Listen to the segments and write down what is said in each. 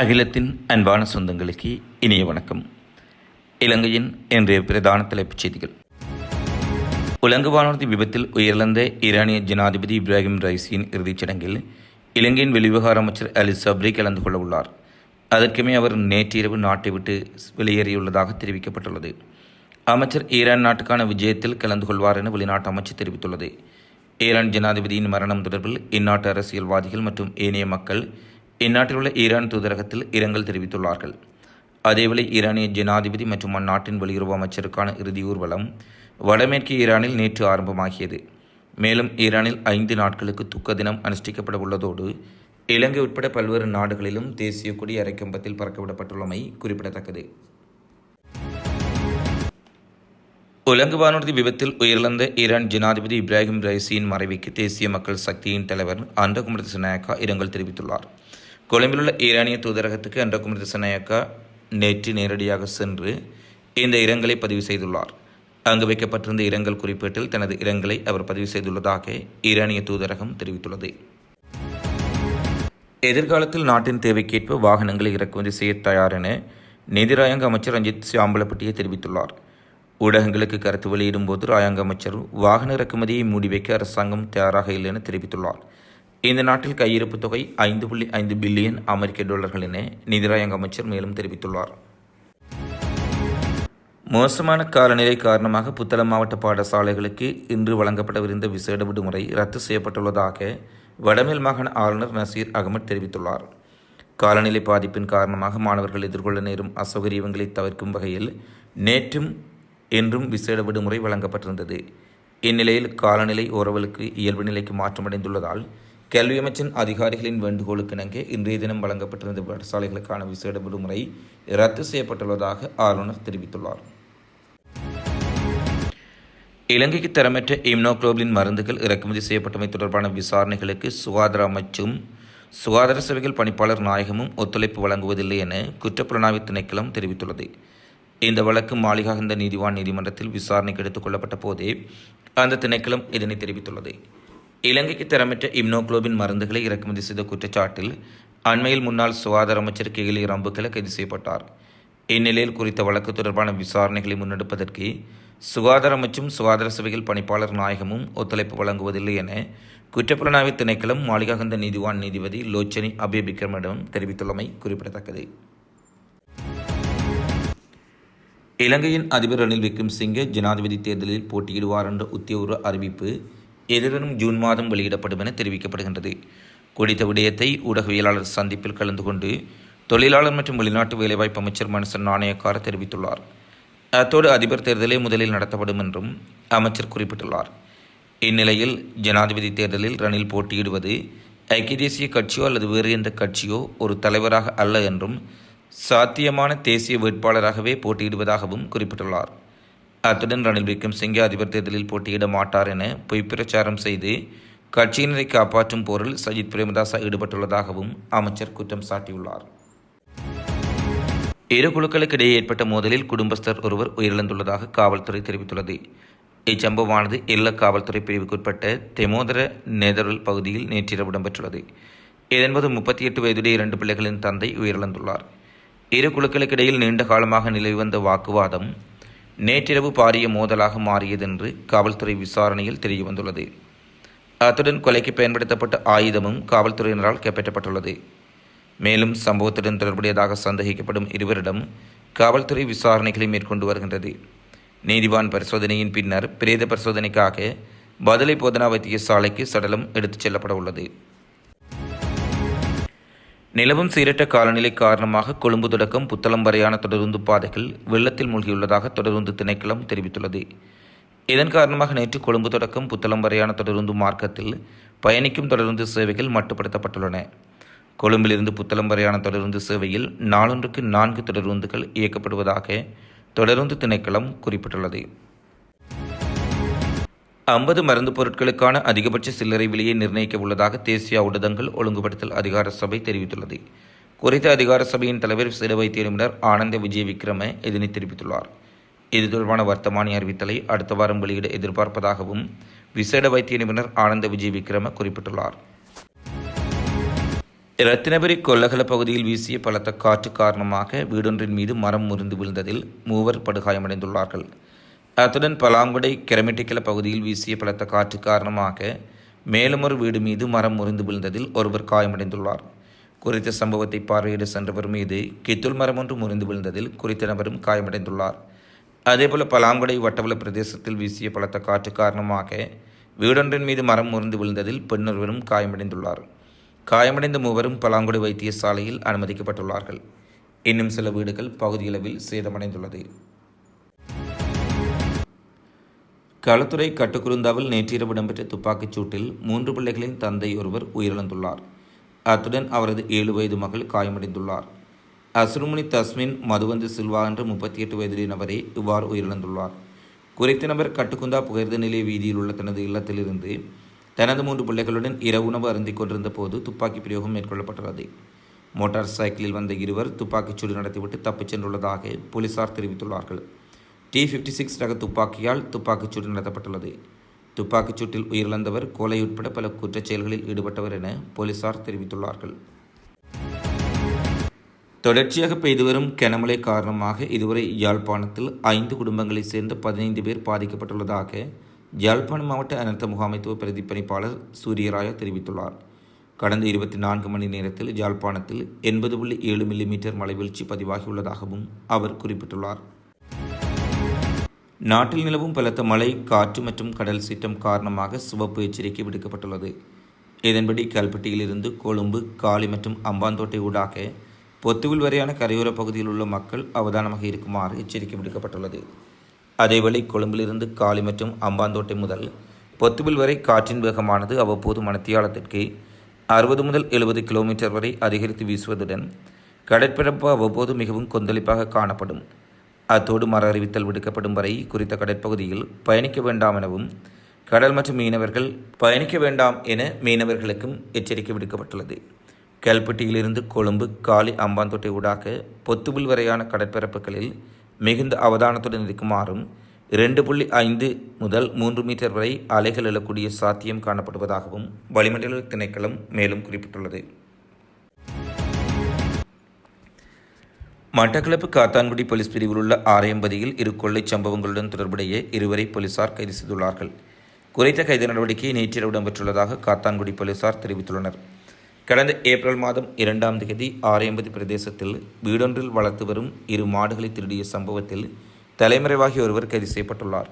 அகிலத்தின் அன்பான சொந்தங்களுக்கு இனிய வணக்கம். இலங்கையின் இன்றைய பிரதான தலைப்புச் செய்திகள். உலங்கு வானூர்தி விபத்தில் உயிரிழந்த ஈரானிய ஜனாதிபதி இப்ராஹிம் ரைசியின் இறுதிச் சடங்கில் இலங்கையின் வெளிவிவகார அமைச்சர் அலி சப்ரி கலந்து கொள்ள உள்ளார். அதற்குமே அவர் நேற்றிரவு நாட்டை விட்டு வெளியேறியுள்ளதாக தெரிவிக்கப்பட்டுள்ளது. அமைச்சர் ஈரான் நாட்டுக்கான விஜயத்தில் கலந்து கொள்வார் என வெளிநாட்டு அமைச்சு தெரிவித்துள்ளது. ஈரான் ஜனாதிபதியின் மரணம் தொடர்பில் இந்நாட்டு அரசியல்வாதிகள் மற்றும் ஏனைய மக்கள் இந்நாட்டில் உள்ள ஈரான் தூதரகத்தில் இரங்கல் தெரிவித்துள்ளார்கள். அதேவேளை ஈரானிய ஜனாதிபதி மற்றும் அந்நாட்டின் வெளியுறவு அமைச்சருக்கான இறுதி ஊர்வலம் வடமேற்கு ஈரானில் நேற்று ஆரம்பமாகியது. மேலும் ஈரானில் ஐந்து நாட்களுக்கு துக்க தினம் அனுஷ்டிக்கப்பட உள்ளதோடு இலங்கை உட்பட பல்வேறு நாடுகளிலும் தேசிய கொடி அரைக்கம்பத்தில் பறக்கவிடப்பட்டுள்ளமை குறிப்பிடத்தக்கது. உலங்கு வானூர்தி விபத்தில் உயிரிழந்த ஈரான் ஜனாதிபதி இப்ராஹிம் ரைசியின் மறைவுக்கு தேசிய மக்கள் சக்தியின் தலைவர் அண்டகுமர் திசநாயக்கா இரங்கல் தெரிவித்துள்ளார். கொழும்பிலுள்ள ஈரானிய தூதரகத்துக்கு அன்றகுமரி திசநாயக்கா நேற்று நேரடியாக சென்று இந்த இரங்கலை பதிவு செய்துள்ளார். அங்கு வைக்கப்பட்டிருந்த இரங்கல் குறிப்பீட்டில் தனது இரங்கலை அவர் பதிவு செய்துள்ளதாக ஈரானிய தூதரகம் தெரிவித்துள்ளது. எதிர்காலத்தில் நாட்டின் தேவைக்கேற்ப வாகனங்களை இறக்குமதி செய்ய தயார் என நிதிராயங்க அமைச்சர் ரஞ்சித் சியாம்பலப்பட்டியை தெரிவித்துள்ளார். ஊடகங்களுக்கு கருத்து வெளியிடும் போது ராயங்க அமைச்சர் வாகன இறக்குமதியை மூடி வைக்க அரசாங்கம் தயாராக இல்லை என தெரிவித்துள்ளார். இந்த நாட்டில் கையிருப்பு தொகை ஐந்து புள்ளி ஐந்து பில்லியன் அமெரிக்க டாலர்கள் என நிதிராயங்க அமைச்சர் மேலும் தெரிவித்துள்ளார். மோசமான காலநிலை காரணமாக புத்தளம் மாவட்ட பாடசாலைகளுக்கு இன்று வழங்கப்படவிருந்த விசேட விடுமுறை ரத்து செய்யப்பட்டுள்ளதாக வடமேல் மாகாண ஆளுநர் நசீர் அகமட் தெரிவித்துள்ளார். காலநிலை பாதிப்பின் காரணமாக மாணவர்கள் எதிர்கொள்ள நேரும் அசௌகரியங்களை தவிர்க்கும் வகையில் நேற்றும் என்றும் விசேட விடுமுறை வழங்கப்பட்டிருந்தது. இந்நிலையில் காலநிலை ஓரவலுக்கு இயல்பு நிலைக்கு மாற்றமடைந்துள்ளதால் கல்வி அமைச்சின் அதிகாரிகளின் வேண்டுகோளுக்கிணங்க இன்றைய தினம் வழங்கப்பட்டிருந்த பாடசாலைகளுக்கான விசேட விடுமுறை ரத்து செய்யப்பட்டுள்ளதாக ஆளுநர் தெரிவித்துள்ளார். இலங்கைக்கு தரமற்ற இம்னோக்ளோபின் மருந்துகள் இறக்குமதி செய்யப்பட்டமை தொடர்பான விசாரணைகளுக்கு சுகாதார அமைச்சும் சுகாதார சேவைகள் பணிப்பாளர் நாயகமும் ஒத்துழைப்பு வழங்குவதில்லை என குற்றப்புலனாய்வு திணைக்களம் தெரிவித்துள்ளது. இந்த வழக்கு மாளிகாகந்த நீதிவான் நீதிமன்றத்தில் விசாரணைக்கு எடுத்துக் கொள்ளப்பட்ட போதே அந்த திணைக்களம் இதனை தெரிவித்துள்ளது. இலங்கைக்கு தரமற்ற இம்னோக்ளோபின் மருந்துகளை இறக்குமதி செய்த குற்றச்சாட்டில் அண்மையில் முன்னாள் சுகாதார அமைச்சர் கெகிலி ரம்புக்கல கைது செய்யப்பட்டார். இந்நிலையில் குறித்த வழக்கு தொடர்பான விசாரணைகளை முன்னெடுப்பதற்கு சுகாதார அமைச்சும் சுகாதார சபையில் பணிப்பாளர் நாயகமும் ஒத்துழைப்பு வழங்குவதில்லை என குற்றப்புலனாய்வு திணைக்களம் மாளிகாகந்த நீதிவான் நீதிபதி லோச்சனி அபே விக்ரமிடம் தெரிவித்துள்ளமை குறிப்பிடத்தக்கது. இலங்கையின் அதிபர் ரணில் விக்ரம்சிங்கே ஜனாதிபதி தேர்தலில் போட்டியிடுவார் என்ற உத்தியோக அறிவிப்பு எதிர்வரும் ஜூன் மாதம் வெளியிடப்படும் என தெரிவிக்கப்படுகின்றது. குறித்த விடயத்தை ஊடகவியலாளர் சந்திப்பில் கலந்து கொண்டு தொழிலாளர் மற்றும் வெளிநாட்டு வேலைவாய்ப்பு அமைச்சர் மனுசன் நாணயக்கார தெரிவித்துள்ளார். அத்தோடு அதிபர் தேர்தலே முதலில் நடத்தப்படும் என்றும் அமைச்சர் குறிப்பிட்டுள்ளார். இந்நிலையில் ஜனாதிபதி தேர்தலில் ரணில் போட்டியிடுவது ஐக்கிய தேசிய கட்சியோ அல்லது வேறு எந்த கட்சியோ ஒரு தலைவராக அல்ல என்றும் சாத்தியமான தேசிய வேட்பாளராகவே போட்டியிடுவதாகவும் குறிப்பிட்டுள்ளார். அத்துடன் ரணில் விக்ரம்சிங்கே அதிபர் தேர்தலில் போட்டியிட மாட்டார் என பொய் பிரச்சாரம் செய்து கட்சியினரை காப்பாற்றும் போரில் சஜித் பிரேமதாசா ஈடுபட்டுள்ளதாகவும் அமைச்சர் குற்றம் சாட்டியுள்ளார். இரு குழுக்களுக்கிடையே ஏற்பட்ட மோதலில் குடும்பஸ்தர் ஒருவர் உயிரிழந்துள்ளதாக காவல்துறை தெரிவித்துள்ளது. இச்சம்பவமானது இல்ல காவல்துறை பிரிவுக்குட்பட்ட தெமோதர நெதரல் பகுதியில் நேற்றிரவு இடம்பெற்றுள்ளது. இதன்போது முப்பத்தி எட்டு வயதுடைய இரண்டு பிள்ளைகளின் தந்தை உயிரிழந்துள்ளார். இரு குழுக்களுக்கிடையில் நீண்ட காலமாக நிலவி வந்த வாக்குவாதம் நேற்றிரவு பாரிய மோதலாக மாறியதென்று காவல்துறை விசாரணையில் தெரியவந்துள்ளது. அத்துடன் கொலைக்கு பயன்படுத்தப்பட்ட ஆயுதமும் காவல்துறையினரால் கைப்பற்றப்பட்டுள்ளது. மேலும் சம்பவத்துடன் தொடர்புடையதாக சந்தேகிக்கப்படும் இருவரிடம் காவல்துறை விசாரணைகளை மேற்கொண்டு வருகின்றது. நீதிவான் பரிசோதனையின் பின்னர் பிரேத பரிசோதனைக்காக பதிலை போதனா வைத்தியசாலைக்கு சடலம் எடுத்துச் செல்லப்பட உள்ளது நிலவும் சீரற்ற காலநிலை காரணமாக கொழும்பு தொடக்கம் புத்தளம் வரையான தொடருந்து பாதைகள் வெள்ளத்தில் மூழ்கியுள்ளதாக தொடருந்து திணைக்களம் தெரிவித்துள்ளது. இதன் காரணமாக நேற்று கொழும்பு தொடக்கம் புத்தளம் வரையான தொடருந்து மார்க்கத்தில் பயணிக்கும் தொடருந்து சேவைகள் மட்டுப்படுத்தப்பட்டுள்ளன. கொழும்பிலிருந்து புத்தளம் வரையான தொடருந்து சேவையில் நாளொன்றுக்கு நான்கு தொடருந்துகள் இயக்கப்படுவதாக தொடருந்து திணைக்களம் குறிப்பிட்டுள்ளது. ஐம்பது மருந்து பொருட்களுக்கான அதிகபட்ச சில்லறை விலையை நிர்ணயிக்க உள்ளதாக தேசிய ஊடகங்கள் ஒழுங்குபடுத்தல் அதிகார சபை தெரிவித்துள்ளது. குறித்த அதிகார சபையின் தலைவர் சிறு வைத்திய நிபுணர் ஆனந்த விஜய் விக்ரம இதனை தெரிவித்துள்ளார். இது தொடர்பான வர்த்தமானி அறிவித்தலை அடுத்த வாரம் வெளியிட எதிர்பார்ப்பதாகவும் விசேட வைத்திய நிபுணர் ஆனந்த விஜய் விக்ரம குறிப்பிட்டுள்ளார். ரத்தினபுரி கொல்லகல பகுதியில் வீசிய பலத்த காற்று காரணமாக வீடொன்றின் மீது மரம் முறிந்து விழுந்ததில் மூவர் படுகாயமடைந்துள்ளார்கள். அத்துடன் பலாங்குடை கிரமிட்டிக்கல பகுதியில் வீசிய பலத்த காற்று காரணமாக மேலும் ஒரு வீடு மீது மரம் முறிந்து விழுந்ததில் ஒருவர் காயமடைந்துள்ளார். குறித்த சம்பவத்தை பார்வையிட சென்றவர் மீது கித்துள் மரம் ஒன்று முறிந்து விழுந்ததில் குறித்த நபரும் காயமடைந்துள்ளார். அதேபோல பலாங்குடை வட்டவள பிரதேசத்தில் வீசிய பலத்த காற்று காரணமாக வீடொன்றின் மீது மரம் முறிந்து விழுந்ததில் பெண்ணொருவரும் காயமடைந்துள்ளார். காயமடைந்த மூவரும் பலாங்குடி வைத்தியசாலையில் அனுமதிக்கப்பட்டுள்ளார்கள். இன்னும் சில வீடுகள் பகுதியளவில் சேதமடைந்துள்ளது. களத்துறை கட்டுக்குருந்தாவில் நேற்றிரவு இடம்பெற்ற துப்பாக்கிச் சூட்டில் மூன்று பிள்ளைகளின் தந்தை ஒருவர் உயிரிழந்துள்ளார். அத்துடன் அவரது ஏழு வயது மகள் காயமடைந்துள்ளார். அசுருமணி தஸ்மின் மதுவந்து சில்வா என்ற முப்பத்தி எட்டு வயது நபரே இவ்வாறு உயிரிழந்துள்ளார். குறித்த நபர் கட்டுக்குந்தா புகைர்ந்த நிலைய வீதியில் உள்ள தனது இல்லத்திலிருந்து தனது மூன்று பிள்ளைகளுடன் இரவு உணவு அருந்திக் கொண்டிருந்த போது துப்பாக்கி பிரயோகம் மேற்கொள்ளப்பட்டுள்ளது. மோட்டார் சைக்கிளில் வந்த இருவர் துப்பாக்கிச்சூடு நடத்திவிட்டு தப்பிச் சென்றுள்ளதாக போலீசார் தெரிவித்துள்ளார்கள். டி ஃபிஃப்டி சிக்ஸ் ரக துப்பாக்கியால் துப்பாக்கிச்சூடு நடத்தப்பட்டுள்ளது. துப்பாக்கிச் சூட்டில் உயிரிழந்தவர் கொலை உட்பட பல குற்றச் செயல்களில் ஈடுபட்டவர் என போலீசார் தெரிவித்துள்ளார்கள். தொடர்ச்சியாக பெய்து வரும் கனமழை காரணமாக இதுவரை யாழ்ப்பாணத்தில் ஐந்து குடும்பங்களைச் சேர்ந்த பதினைந்து பேர் பாதிக்கப்பட்டுள்ளதாக யாழ்ப்பாணம் மாவட்ட அனர்த்த முகாமைத்துவ பிரதிப்பணிப்பாளர் சூரியராயா தெரிவித்துள்ளார். கடந்த இருபத்தி நான்கு மணி நேரத்தில் யாழ்ப்பாணத்தில் எண்பது புள்ளி ஏழு மில்லிமீட்டர் மழை வீழ்ச்சி பதிவாகியுள்ளதாகவும் அவர் குறிப்பிட்டுள்ளார். நாட்டில் நிலவும் பலத்த மழை காற்று மற்றும் கடல் சீற்றம் காரணமாக சிவப்பு எச்சரிக்கை விடுக்கப்பட்டுள்ளது. இதன்படி கல்பட்டியிலிருந்து கொழும்பு காலி மற்றும் அம்பாந்தோட்டை ஊடாக பொத்துவில் வரையான கரையோர பகுதியில் உள்ள மக்கள் அவதானமாக இருக்குமாறு எச்சரிக்கை விடுக்கப்பட்டுள்ளது. அதேவேளை கொழும்பிலிருந்து காலி மற்றும் அம்பாந்தோட்டை முதல் பொத்துவில் வரை காற்றின் வேகமானது அவ்வப்போது மணத்தியாலத்திற்கு அறுபது முதல் எழுபது கிலோமீட்டர் வரை அதிகரித்து வீசுவதுடன் கடற்பரப்பு அவ்வப்போது மிகவும் கொந்தளிப்பாக காணப்படும். அத்தோடு மர அறிவித்தல் விடுக்கப்படும் வரை குறித்த கடற்பகுதியில் பயணிக்க வேண்டாம் எனவும் கடல் மற்றும் மீனவர்கள் பயணிக்க வேண்டாம் என மீனவர்களுக்கும் எச்சரிக்கை விடுக்கப்பட்டுள்ளது. கல்பட்டியிலிருந்து கொழும்பு காலி அம்பாந்தோட்டை ஊடாக பொத்துவில் வரையான கடற்பரப்புகளில் மிகுந்த அவதானத்துடன் இருக்குமாறும் இரண்டு புள்ளி ஐந்து முதல் மூன்று மீட்டர் வரை அலைகள் எழக்கூடிய சாத்தியம் காணப்படுவதாகவும் வளிமண்டல திணைக்களம் மேலும் குறிப்பிட்டுள்ளது. மட்டக்களப்பு காத்தான்குடி போலீஸ் பிரிவில் உள்ள ஆரையம்பதியில் இரு கொள்ளைச் சம்பவங்களுடன் தொடர்புடைய இருவரை போலீசார் கைது செய்துள்ளார்கள். குறைத்த கைது நடவடிக்கை நேற்றிரவு இடம்பெற்றுள்ளதாக காத்தான்குடி போலீசார் தெரிவித்துள்ளனர். கடந்த ஏப்ரல் மாதம் இரண்டாம் தேதி ஆரையம்பதி பிரதேசத்தில் வீடொன்றில் வளர்த்து வரும் இரு மாடுகளை திருடிய சம்பவத்தில் தலைமறைவாகி ஒருவர் கைது செய்யப்பட்டுள்ளார்.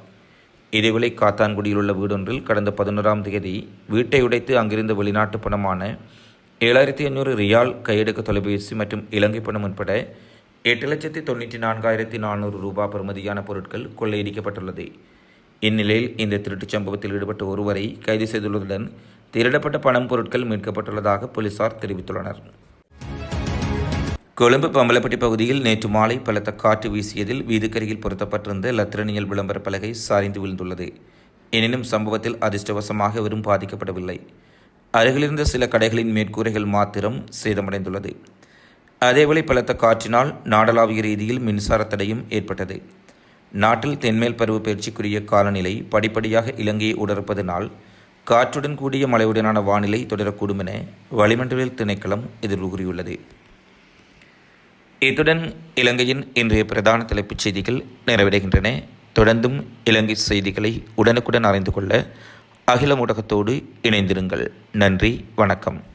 இதேவேளை காத்தான்குடியில் உள்ள வீடொன்றில் கடந்த பதினோராம் தேதி வீட்டை உடைத்து அங்கிருந்த வெளிநாட்டு பணமான ஏழாயிரத்தி ஐநூறு ரியால் கையெடுக்க தொலைபேசி மற்றும் இலங்கை பணம் உட்பட எட்டு லட்சத்தி தொண்ணூற்றி நான்காயிரத்தி நானூறு ரூபாய் பெறுமதியான பொருட்கள் கொள்ளையடிக்கப்பட்டுள்ளது. இந்நிலையில் இந்த திருட்டுச் சம்பவத்தில் ஈடுபட்ட ஒருவரை கைது செய்துள்ளதுடன் திருடப்பட்ட பணம் பொருட்கள் மீட்கப்பட்டுள்ளதாக போலீசார் தெரிவித்துள்ளனர். கொழும்பு பம்பலப்பட்டி பகுதியில் நேற்று மாலை பலத்த காற்று வீசியதில் வீதுக்கரையில் பொருத்தப்பட்டிருந்த லத்திரனியல் விளம்பர பலகை சாய்ந்து விழுந்துள்ளது. எனினும் சம்பவத்தில் அதிர்ஷ்டவசமாக எவரும் பாதிக்கப்படவில்லை. அருகிலிருந்த சில கடைகளின் மேற்கூரைகள் மாத்திரம் சேதமடைந்துள்ளது. அதேவேளை பலத்த காற்றினால் நாடளாவிய ரீதியில் மின்சார தடையும் ஏற்பட்டது. நாட்டில் தென்மேல் பருவ பயிற்சிக்குரிய காலநிலை படிப்படியாக இலங்கையை உடற்பதனால் காற்றுடன் கூடிய மழையுடனான வானிலை தொடரக்கூடும் என வளிமண்டல திணைக்களம் எதிர்வு கூறியுள்ளது இத்துடன் இலங்கையின் இன்றைய பிரதான தலைப்புச் செய்திகள் நிறைவடைகின்றன. தொடர்ந்தும் இலங்கை செய்திகளை உடனுக்குடன் அறிந்து கொள்ள அகில ஊடகத்தோடு இணைந்திருங்கள். நன்றி வணக்கம்.